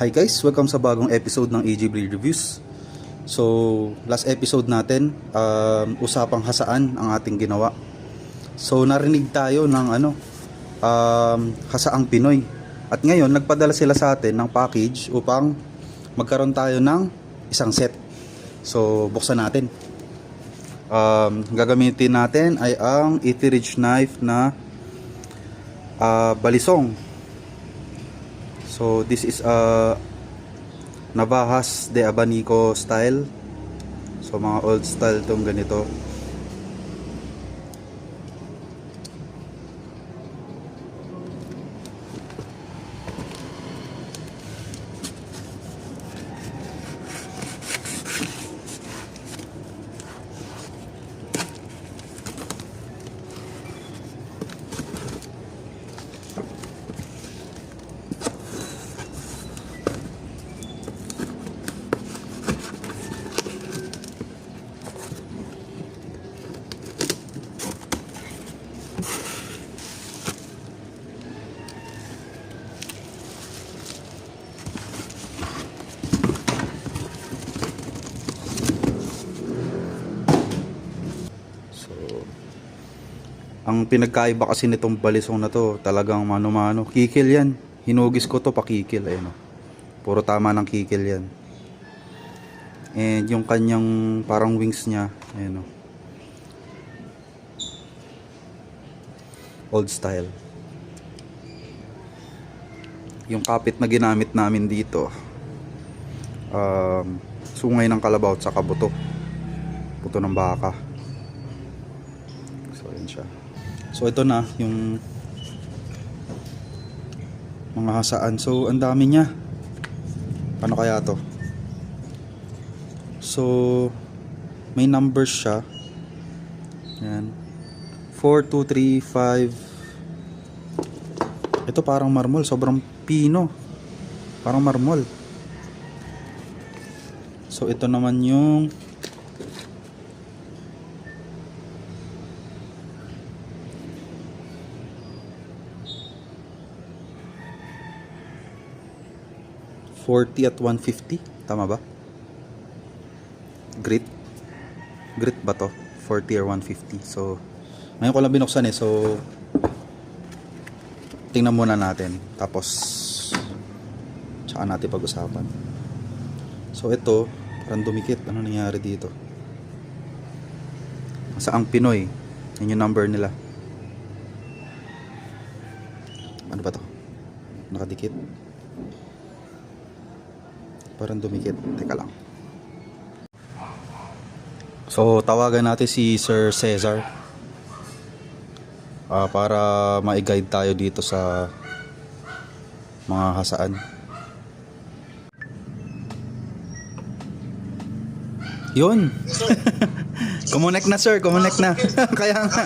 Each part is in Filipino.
Hi guys, welcome sa bagong episode ng AG Blade Reviews. So, last episode natin, um, usapang hasaan ang ating ginawa. So, narinig tayo ng ano, um, hasaang Pinoy. At ngayon, nagpadala sila sa atin ng package upang magkaroon tayo ng isang set. So, buksan natin. Um, gagamitin natin ay ang 80 ridge knife na ah, balisong. So this is a Navajas de Abanico style. So mga old style tong ganito. So ang pinagkaiba kasi nitong balisong na to, talagang mano-mano. Kikil yan. Hinugis ko to pakikil ayun oh. Puro tama ng kikil yan. And yung kanyang parang wings niya, ayun oh. Old style. Yung kapit na ginamit namin dito, um, sungay ng kalabaw at saka buto. Buto ng baka. So, yun siya. So, ito na yung mga hasaan. So, ang dami niya. Paano kaya to? So, may numbers siya. Yan. 4, 2, 3, 5. Ito parang marmol. Sobrang pino. Parang marmol. So, ito naman yung ...40 at 150. Tama ba? Grit. Grit ba to? 40 or 150. So, ngayon ko lang binuksan eh. So, tingnan muna natin. Tapos, tsaka natin pag-usapan. So, ito, parang dumikit. Ano nangyari dito? Sa ang Pinoy. Yan yung number nila. Ano ba to? Nakadikit. Parang dumikit. Teka lang. So, tawagan natin si Sir Cesar. Ah, para ma-guide tayo dito sa mga hasaan. Yun. Kumunek na sir, kumunek na. Kaya nga.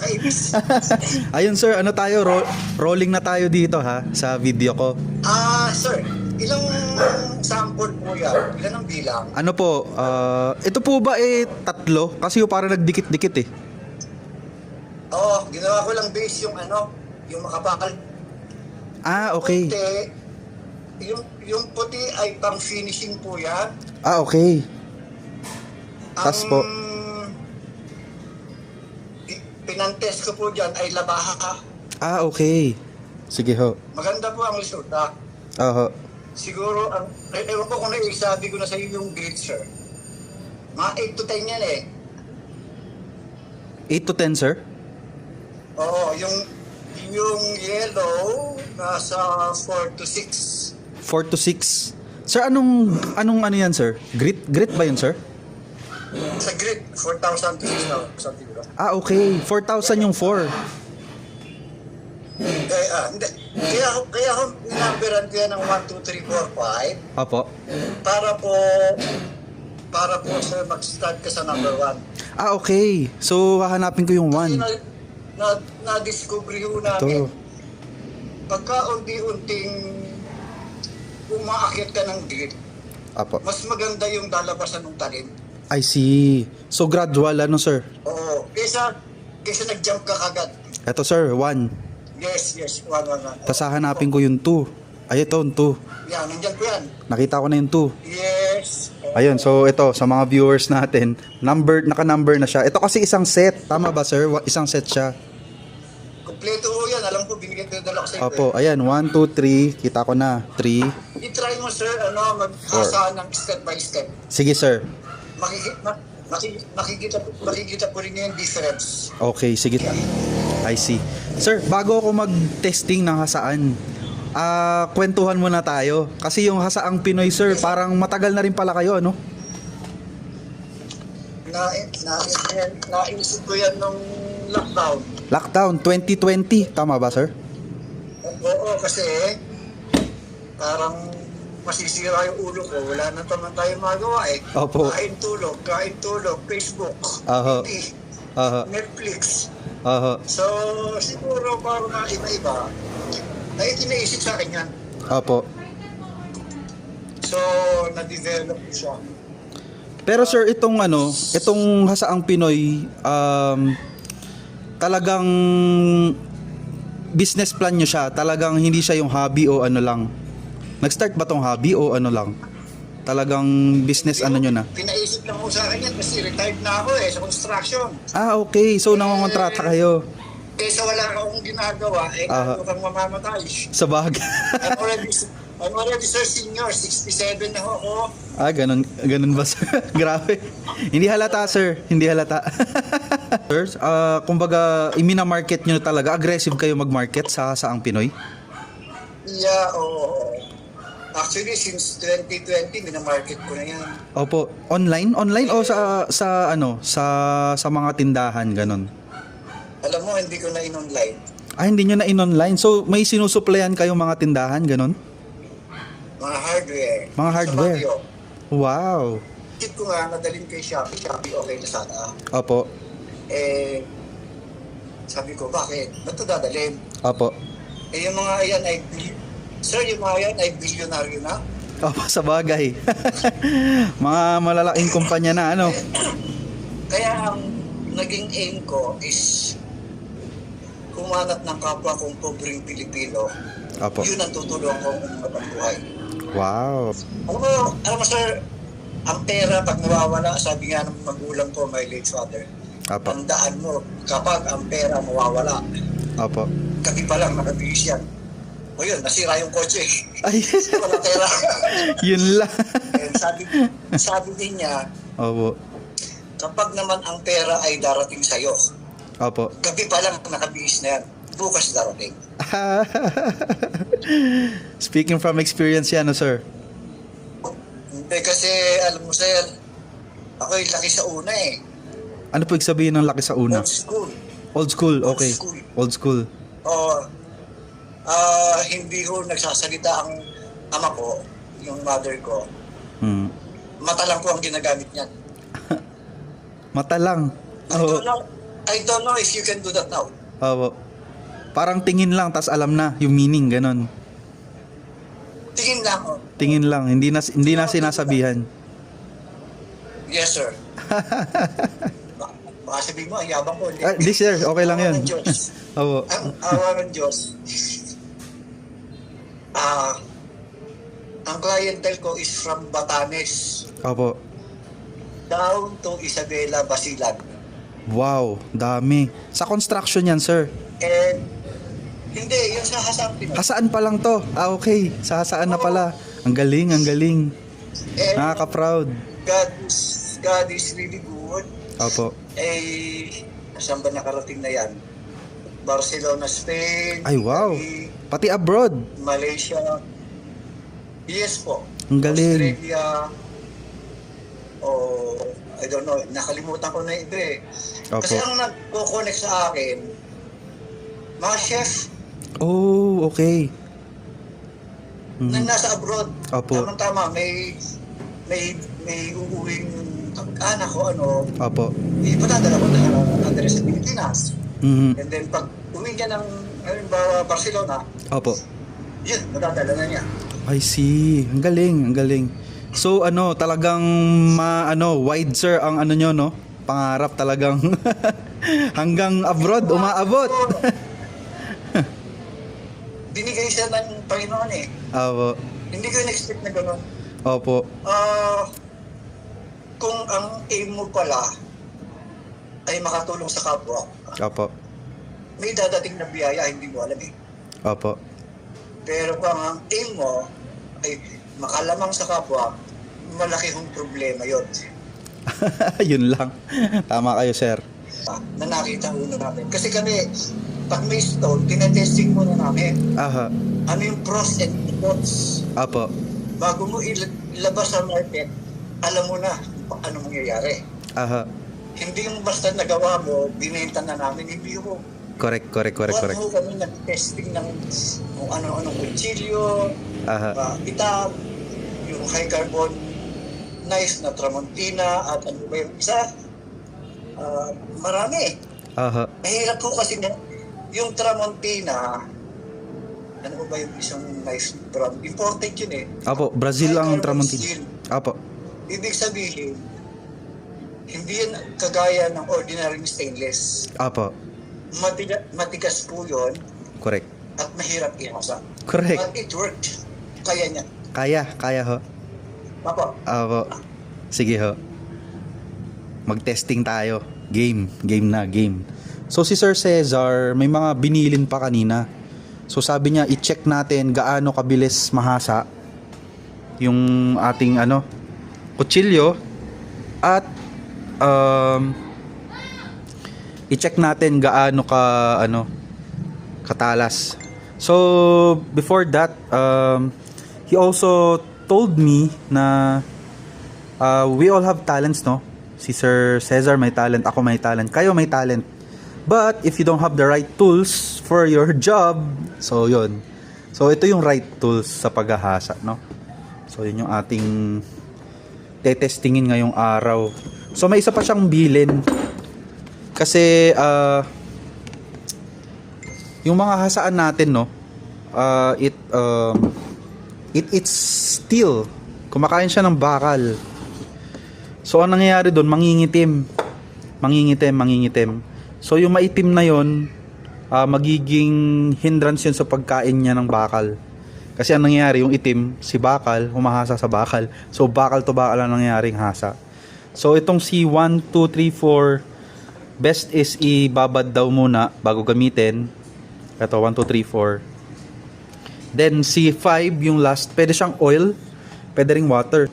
Ayun sir, ano tayo, ro- rolling na tayo dito ha, sa video ko. Ah, sir, ilang sample yan? Ilan ang bilang? Ano po, ah, ito po ba eh tatlo? Kasi yung parang nagdikit-dikit eh. Oo, ginawa ko lang base yung ano, yung makapakal. Ah, okay. Puti, yung, yung puti ay pang finishing po yan. Ah, okay. Tas po. i- ko po dyan ay labaha ka. Ah, okay. Sige ho. Maganda po ang resulta. Ah, ho. Siguro, ang, eh, ewan ko kung naisabi ko na sa iyo yung grade, sir. Mga 8 to 10 yan eh. 8 to 10 sir? Oo, yung yung yellow nasa 4 to 6. 4 to 6. Sir, anong anong ano yan, sir? Grit grit ba 'yun, sir? Sa grid, 4,000 to 6,000 siguro. Ah, okay. 4,000 yung 4. Kaya, ah, hindi. Kaya, ako- kaya ako ninumberan ko yan ng 1, 2, 3, 4, 5 Apo. para po para po sa mag-start ka sa number 1. Ah, okay. So, hahanapin ko yung Kasi 1. na, na, na-discover ho namin, Ito. pagka unti-unting umaakit ka ng grid, Apo. mas maganda yung lalabasan ng talim. I see. So, gradual ano, sir? Oo. Kesa, kesa nag-jump ka kagad. Eto, sir, 1. Yes, yes. One, one, one. Tapos hahanapin ko yung 2. Ay, ito, 2. Yan, nandyan po yan. Nakita ko na yung 2. Yes. Ayun, so ito, sa mga viewers natin, number, naka-number na siya. Ito kasi isang set. Tama ba, sir? Wa- Isang set siya. Kompleto po yan. Alam ko, binigyan ko yung dala ko sa iyo. Opo, ayan, 1, 2, 3. Kita ko na. 3. I-try mo, sir, ano, maghasa ng step by step. Sige, sir. Makikita, makikita, makikita, makikita po rin yung difference. Okay, sige. I see. Sir, bago ako mag-testing ng hasaan, ah, kwentuhan muna tayo. Kasi yung hasaang Pinoy, sir, parang matagal na rin pala kayo, ano? Na, na, na, naisip ko yan nung lockdown. Lockdown 2020, tama ba, sir? Oo, kasi parang masisira yung ulo ko. Wala na naman tayo magawa eh. Opo. Kain tulog, kain tulog, Facebook, Aha. TV, Aha, Netflix. aha, So, siguro parang mga iba-iba. Ay, iniisip sa akin yan. opo. So, na-develop siya. Pero sir, itong ano, itong hasaang Pinoy, um, talagang business plan nyo siya. Talagang hindi siya yung hobby o ano lang. Nag-start ba tong hobby o ano lang? Talagang business ano nyo na? Pinaisip lang ko sa akin yan kasi retired na ako eh sa construction. Ah, okay. So, nangongontrata kayo. Kaysa wala akong ginagawa, eh, Aha. ano kang mamamatay. Sa bagay. I'm already, I'm already sir senior, 67 na ako. ah, ganun, ganun ba sir? Grabe. Hindi halata sir. Hindi halata. sir, ah, kumbaga, imina-market nyo talaga. Aggressive kayo mag-market sa hasaang Pinoy? Yeah, oo. Actually, since 2020, minamarket ko na yan. Opo, online? Online o sa sa ano, sa sa mga tindahan ganun? Alam mo, hindi ko na in-online. Ah, hindi nyo na in-online. So, may sinusuplayan kayong mga tindahan, ganun? Mga hardware. Mga hardware. Sa. Wow. Isip ko nga, nadalhin kay Shopee. Shopee, okay na sana. Opo. Eh, sabi ko, bakit? Ba't ito dadalhin? Opo. Eh, yung mga yan ay, bil- sir, yung mga yan ay bilyonaryo na. Opo, sa bagay. mga malalaking kumpanya na, ano? Kaya ang naging aim ko is humanap ng kapwa kong pobreng Pilipino. Opo. Yun ang tutulungan kong umungat ang buhay. Wow. Alam mo, alam mo sir, ang pera pag nawawala, sabi nga ng magulang ko, my late father, Opo. tandaan mo, kapag ang pera mawawala, Opo. gabi pa lang nakabihis yan. O yun, nasira yung kotse. Ay, Wala pera. yun lang. And sabi, sabi din niya, Opo. kapag naman ang pera ay darating sa'yo, Opo. gabi pa lang nakabihis na yan, bukas darating. Speaking from experience yan, no, sir? Hindi kasi, alam mo sir, ako'y laki sa una eh. Ano po ibig sabihin ng laki sa una? Old school. Old school, okay. Old school. Old school. O, ah hindi ko nagsasalita ang ama ko, yung mother ko. Hmm. Mata lang po ang ginagamit niyan. Mata lang. I Oo. don't know, I don't know if you can do that now. Oo. Parang tingin lang, tas alam na yung meaning, ganon. Tingin lang, oh. Tingin lang, hindi na, hindi na sinasabihan. Yes, sir. Ba- Baka sabihin mo, ang yabang ko. Ah, di sir, okay lang Awa yun. ng Diyos. Ang awa ng Diyos. Ah, ang clientele ko is from Batanes Opo. down to Isabela, Basilan. Wow, dami. Sa construction yan, sir. And hindi, yung sa Hasang Pinoy. Hasaan pa lang to? Ah, okay. Sa hasaan na pala. Ang galing, ang galing. And Nakaka-proud. God God is really good. Opo. Eh, saan ba nakarating na yan? Barcelona, Spain. Ay, wow. Italy, Pati abroad. Malaysia. Yes po. Ang galing. Australia. Oh, I don't know. Nakalimutan ko na iba eh. Kasi Opo. ang nagko-connect sa akin, mga chef Oh, okay. na Mhm. nasa abroad. Opo. Tama-tama, may may may uuwing anak ko ano, Opo. ipadadala ko na address sa Pilipinas. Mhm. And then pag uwi niya ng halimbawa Barcelona, Opo. yun, madadala na niya. I see. Ang galing, ang galing. So ano, talagang ma ano, wide sir ang ano nyo, no? Pangarap talagang hanggang abroad umaabot. Binigay siya ng Panginoon eh. Opo. Hindi ko in-expect na gano'n. Opo. Ah, kung ang aim mo pala ay makatulong sa kapwa, Opo. may dadating na biyaya, hindi mo alam eh. Opo. Pero kung ang aim mo ay makalamang sa kapwa, malaki hong problema yon Yun lang. Tama kayo, sir. na nakita ulo namin. Kasi kami, pag may stone, tinetesting muna namin Aha. ano yung pros and cons. Opo. Bago mo il- ilabas sa market, alam mo na kung ano mangyayari. Aha. Hindi yung basta nagawa mo, binenta na namin, hindi mo. Correct, correct, correct, correct. mo kami nag-testing ng kung ano-anong kutsilyo, Aha. uh, itam, yung high carbon knife na Tramontina, at ano ba yung isa? Ah, marami. Aha. Mahirap po kasi na, yung Tramontina, ano ba yung isang knife brand? Imported yun eh. Opo, Brazil ang High carbon Tramontina. steel. Opo. Ibig sabihin, hindi yan kagaya ng ordinary stainless. Opo. Matiga, matigas po yun Correct. at mahirap ihasa. Correct. But it worked. Kaya niya. Kaya, kaya ho. Papa, Opo. Sige ho. Mag-testing tayo. Game. Game na, game. So si Sir Cesar, may mga binilin pa kanina. So sabi niya, i-check natin gaano kabilis mahasa yung ating ano, kutsilyo at um, i-check natin gaano ka ano katalas. So before that, um, he also told me na uh, we all have talents, no? Si Sir Cesar may talent, ako may talent, kayo may talent. But if you don't have the right tools for your job, so yun. So ito yung right tools sa paghahasa, no? So yun yung ating tetestingin ngayong araw. So may isa pa siyang bilin. Kasi uh, yung mga hasaan natin, no? Uh, it um, it it's steel. Kumakain siya ng bakal. So ang nangyayari doon, mangingitim. Mangingitim, mangingitim. So yung maitim na yon, ah, magiging hindrance yun sa pagkain niya ng bakal. Kasi ang nangyayari, yung itim, si bakal, humahasa sa bakal. So bakal to bakal ang nangyayaring hasa. So itong si 1, 2, 3, 4, best is ibabad daw muna bago gamitin. Ito, 1, 2, 3, 4. Then si 5, yung last, pwede siyang oil, pwede ring water.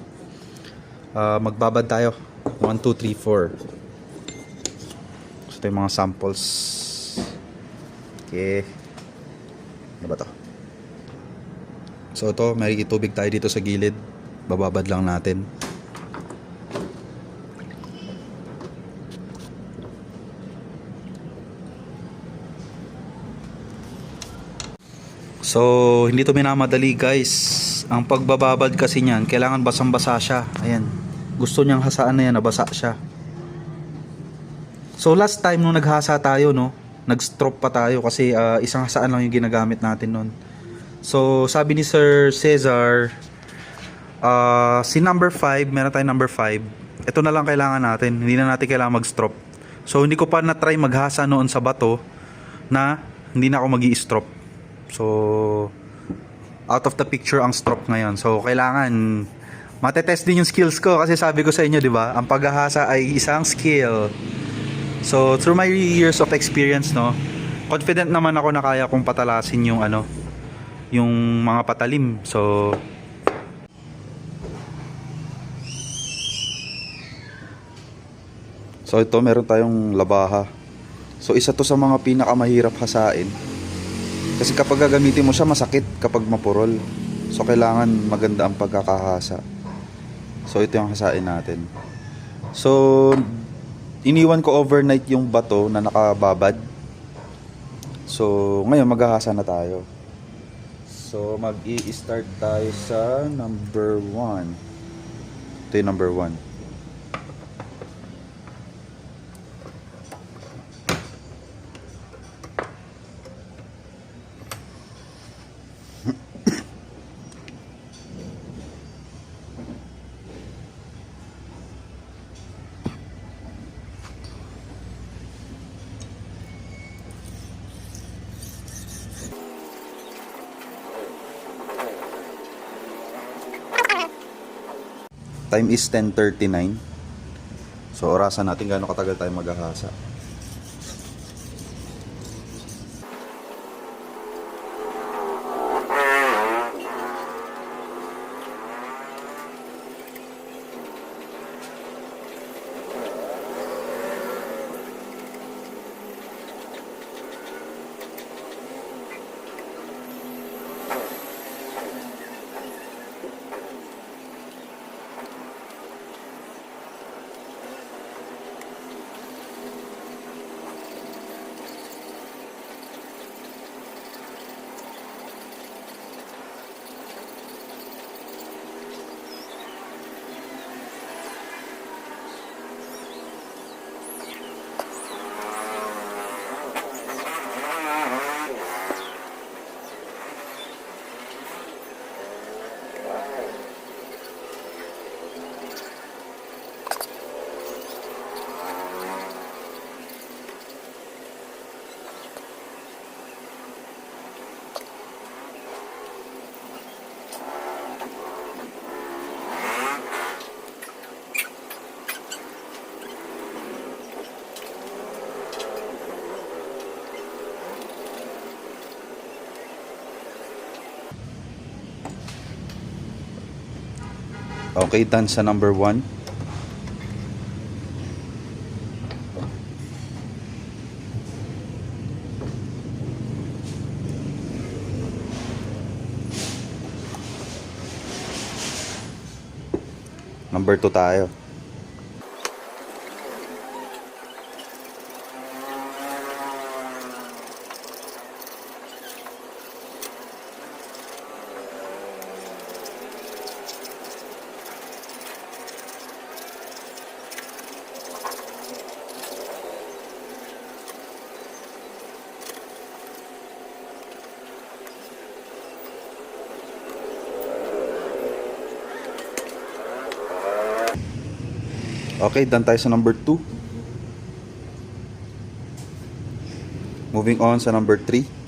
Ah, magbabad tayo. 1, 2, 3, 4. So, ito yung mga samples. Okay. Ano ba to? So, ito, may tubig tayo dito sa gilid. Bababad lang natin. So, hindi to minamadali guys. Ang pagbababad kasi niyan, kailangan basang-basa siya. Ayan. Gusto niyang hasaan na yan, nabasa siya. So, last time nung naghasa tayo, no, nag-strop pa tayo kasi ah, isang hasaan lang yung ginagamit natin nun. So, sabi ni Sir Cesar, ah, si number 5, meron tayong number 5. Ito na lang kailangan natin. Hindi na natin kailangan mag-strop. So, hindi ko pa na-try maghasa noon sa bato na hindi na ako mag strop So, out of the picture ang strop ngayon. So, kailangan matetest din yung skills ko kasi sabi ko sa inyo, di ba? Ang paghahasa ay isang skill. So, through my years of experience, no, confident naman ako na kaya kong patalasin yung ano, yung mga patalim. So, So ito meron tayong labaha. So isa to sa mga pinakamahirap hasain. Kasi kapag gagamitin mo siya masakit kapag mapurol. So kailangan maganda ang pagkakahasa. So ito yung hasain natin. So iniwan ko overnight yung bato na nakababad. So ngayon maghahasa na tayo. So mag-i-start tayo sa number 1. Ito yung number 1. Time is 10.39. So, orasan natin gaano katagal tayo maghahasa. Okay, done sa number 1. Number 2 tayo. Okay, done tayo sa number 2. Moving on sa number 3.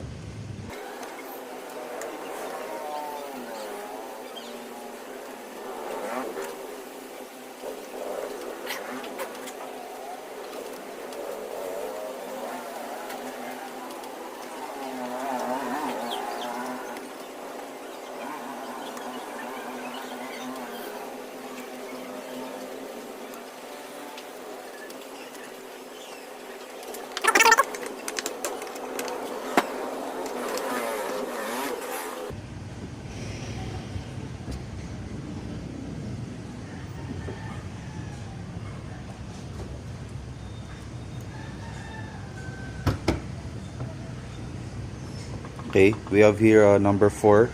Okay, we have here uh, number 4.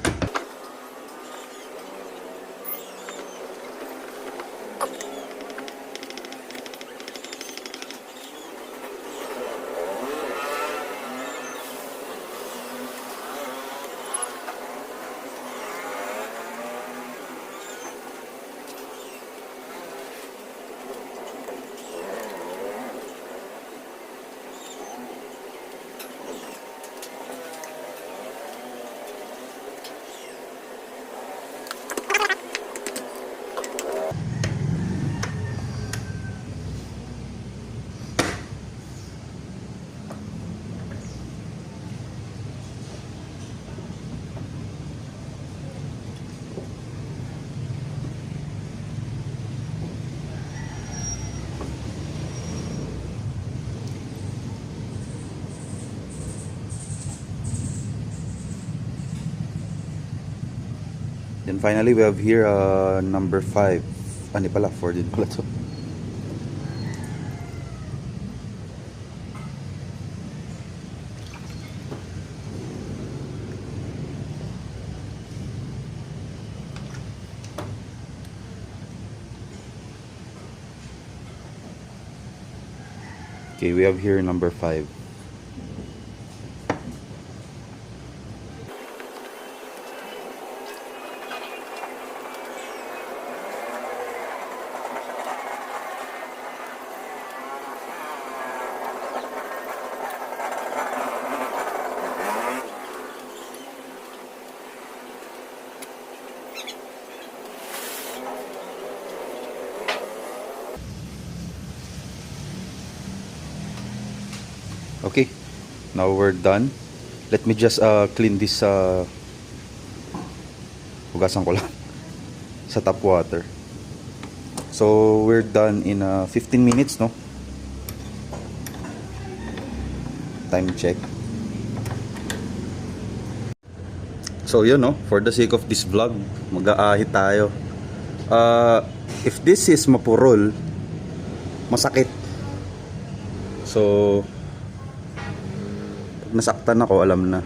Then finally, we have here uh, number 5. Ano pala, 4 din pala to. Okay, we have here number 5. Now we're done. Let me just uh, clean this uh, hugasan ko lang sa tap water. So we're done in uh, 15 minutes, no? Time check. So yun, no? For the sake of this vlog, mag-aahit tayo. Uh, if this is mapurol, masakit. So, pag nasaktan ako, alam na.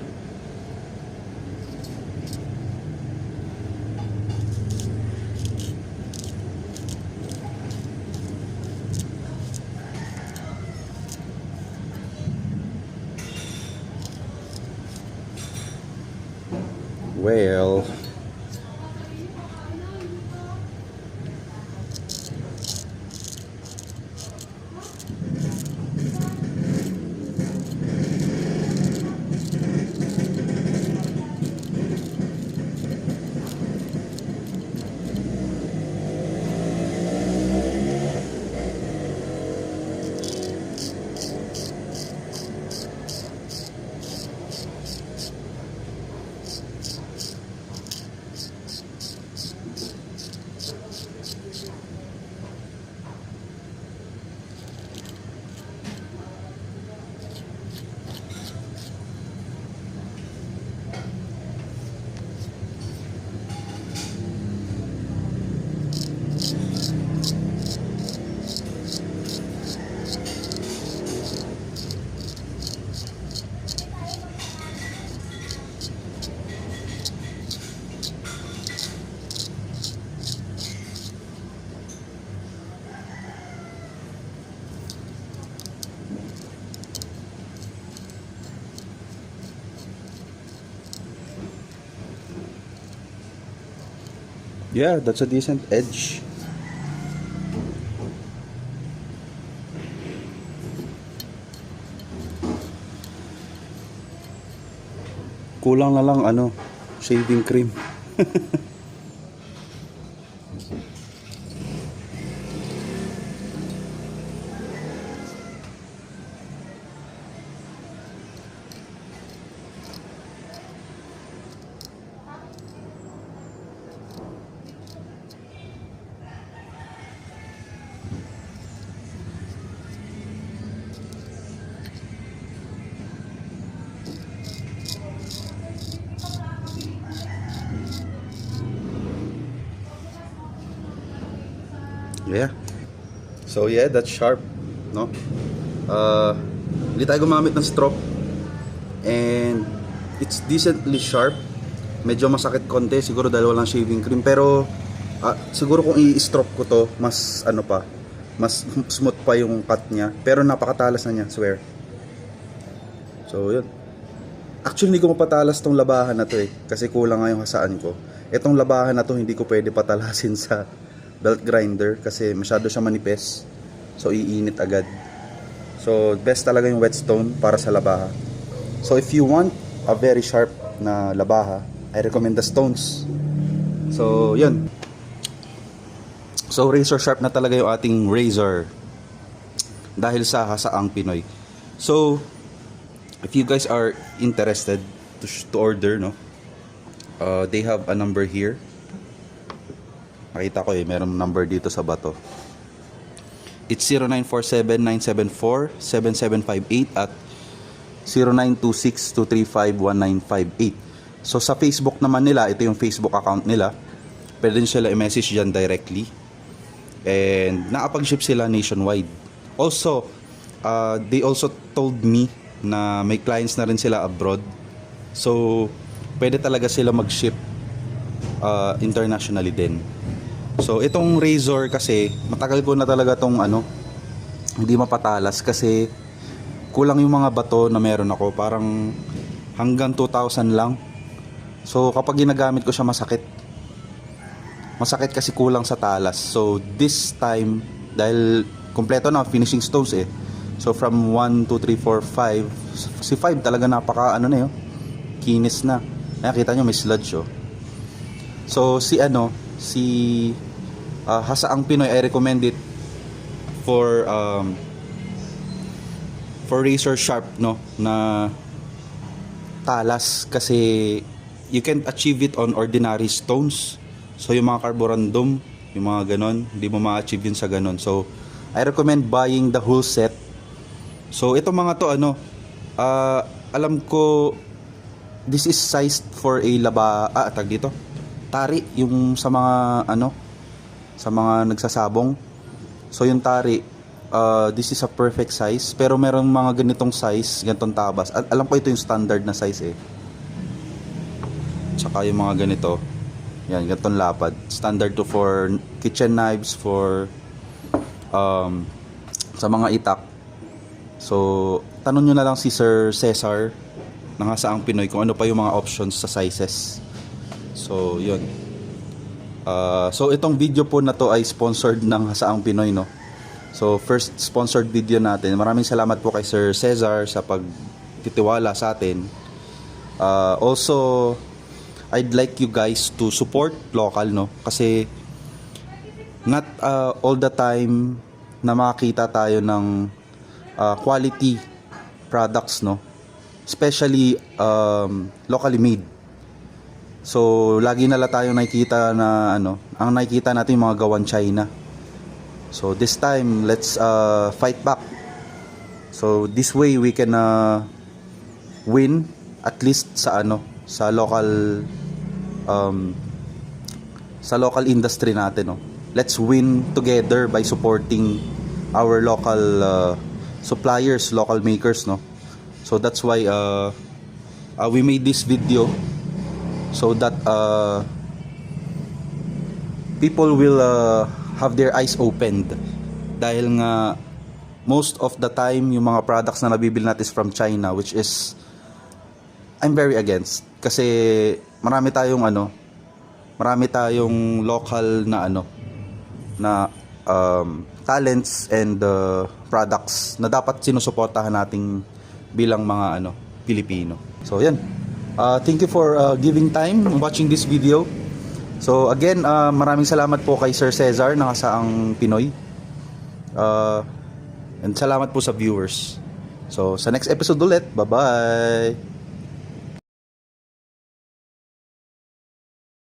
Well, yeah, that's a decent edge. Kulang na lang ano, shaving cream. So yeah, that's sharp, no? Uh, hindi tayo gumamit ng stroke. And it's decently sharp. Medyo masakit konti siguro dahil walang shaving cream pero ah, siguro kung i-stroke ko to, mas ano pa, mas smooth pa yung cut niya. Pero napakatalas na niya, swear. So yun. Actually, hindi ko mapatalas tong labahan na to eh. Kasi kulang nga yung hasaan ko. Itong labahan na to, hindi ko pwede patalasin sa belt grinder kasi masyado siya manipis. So, iinit agad. So, best talaga yung whetstone para sa labaha. So, if you want a very sharp na labaha, I recommend the stones. So, yun. So, razor sharp na talaga yung ating razor. Dahil sa hasaang Pinoy. So, if you guys are interested to, to order, no? Uh, they have a number here. Nakita ko eh, meron number dito sa bato. It's 0947-974-7758 at 0926-235-1958. So sa Facebook naman nila, ito yung Facebook account nila. Pwede din sila i-message dyan directly. And nakapag-ship sila nationwide. Also, uh, they also told me na may clients na rin sila abroad. So, pwede talaga sila mag-ship uh, internationally din. So, itong razor kasi, matagal ko na talaga tong ano, hindi mapatalas kasi kulang yung mga bato na meron ako. Parang hanggang 2,000 lang. So, kapag ginagamit ko siya masakit. Masakit kasi kulang sa talas. So, this time, dahil kompleto na, finishing stones eh. So, from 1, 2, 3, 4, 5. Si 5 talaga napaka, ano na yun, kinis na. Nakita nyo, may sludge oh. So, si ano, si uh, Hasaang Pinoy, I recommend it for um, for razor sharp no na talas kasi you can't achieve it on ordinary stones. So yung mga carborundum, yung mga ganon, hindi mo ma-achieve yun sa ganon. So I recommend buying the whole set. So ito mga to ano, ah, alam ko this is sized for a laba, ah, tag dito. Tari yung sa mga ano, sa mga nagsasabong. So yung tari, uh, this is a perfect size. Pero merong mga ganitong size, ganitong tabas. Al- alam ko ito yung standard na size eh. Tsaka yung mga ganito. Yan, ganitong lapad. Standard to for kitchen knives, for um, sa mga itak. So, tanong nyo na lang si Sir Cesar ng Hasaang Pinoy kung ano pa yung mga options sa sizes. So, yun. Uh, so, itong video po na to ay sponsored ng Hasaang Pinoy, no? So, first sponsored video natin. Maraming salamat po kay Sir Cesar sa pagtitiwala sa atin. Uh, also, I'd like you guys to support local, no? Kasi not uh, all the time na makakita tayo ng uh, quality products, no? Especially um, locally made. So, lagi nala tayo nakikita na ano, ang nakikita natin mga gawan China. So, this time, let's uh, fight back. So, this way we can uh, win at least sa ano, sa local um, sa local industry natin, no. Let's win together by supporting our local uh, suppliers, local makers, no. So that's why uh, uh, we made this video so that uh, people will uh, have their eyes opened dahil nga most of the time yung mga products na nabibili natin from China which is I'm very against kasi marami tayong ano marami tayong local na ano na um, talents and uh, products na dapat sinusuportahan nating bilang mga ano Pilipino. So yan. Uh, thank you for uh, giving time watching this video. So again, uh, maraming salamat po kay Sir Cesar ng Kasaang Pinoy. Uh, and salamat po sa viewers. So sa next episode ulit, bye-bye.